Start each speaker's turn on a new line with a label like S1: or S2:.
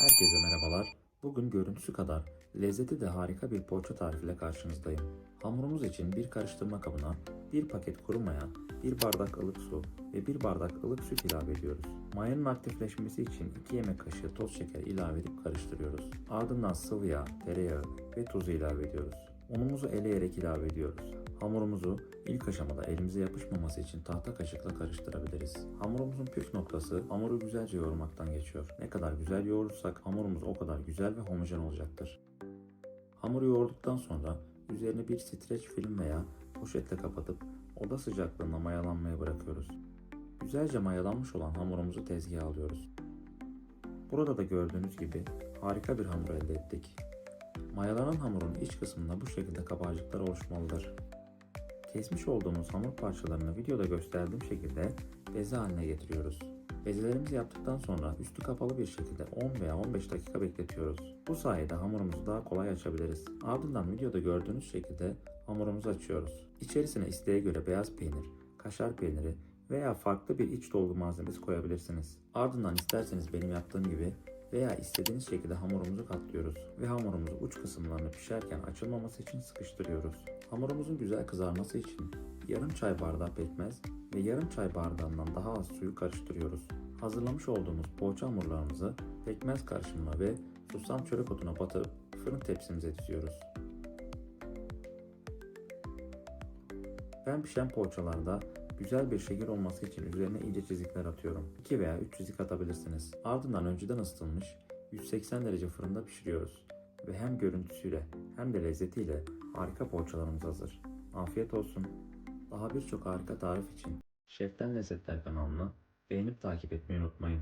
S1: Herkese merhabalar. Bugün görüntüsü kadar lezzeti de harika bir poğaça tarifiyle karşınızdayım. Hamurumuz için bir karıştırma kabına bir paket kuru maya, bir bardak ılık su ve bir bardak ılık süt ilave ediyoruz. Mayanın aktifleşmesi için 2 yemek kaşığı toz şeker ilave edip karıştırıyoruz. Ardından sıvı yağ, tereyağı ve tuzu ilave ediyoruz. Unumuzu eleyerek ilave ediyoruz. Hamurumuzu ilk aşamada elimize yapışmaması için tahta kaşıkla karıştırabiliriz. Hamurumuzun püf noktası hamuru güzelce yoğurmaktan geçiyor. Ne kadar güzel yoğurursak hamurumuz o kadar güzel ve homojen olacaktır. Hamuru yoğurduktan sonra üzerine bir streç film veya poşetle kapatıp oda sıcaklığında mayalanmaya bırakıyoruz. Güzelce mayalanmış olan hamurumuzu tezgaha alıyoruz. Burada da gördüğünüz gibi harika bir hamur elde ettik. Mayalanan hamurun iç kısmında bu şekilde kabarcıklar oluşmalıdır. Kesmiş olduğumuz hamur parçalarını videoda gösterdiğim şekilde beze haline getiriyoruz. Bezelerimizi yaptıktan sonra üstü kapalı bir şekilde 10 veya 15 dakika bekletiyoruz. Bu sayede hamurumuzu daha kolay açabiliriz. Ardından videoda gördüğünüz şekilde hamurumuzu açıyoruz. İçerisine isteğe göre beyaz peynir, kaşar peyniri veya farklı bir iç dolgu malzemesi koyabilirsiniz. Ardından isterseniz benim yaptığım gibi veya istediğiniz şekilde hamurumuzu katlıyoruz ve hamurumuzu uç kısımlarını pişerken açılmaması için sıkıştırıyoruz. Hamurumuzun güzel kızarması için yarım çay bardağı pekmez ve yarım çay bardağından daha az suyu karıştırıyoruz. Hazırlamış olduğumuz poğaça hamurlarımızı pekmez karışımına ve susam çörek otuna batırıp fırın tepsimize diziyoruz. Ben pişen poğaçalarda güzel bir şekil olması için üzerine ince çizikler atıyorum. 2 veya 3 çizik atabilirsiniz. Ardından önceden ısıtılmış 180 derece fırında pişiriyoruz. Ve hem görüntüsüyle hem de lezzetiyle harika poğaçalarımız hazır. Afiyet olsun. Daha birçok harika tarif için Şeften Lezzetler kanalını beğenip takip etmeyi unutmayın.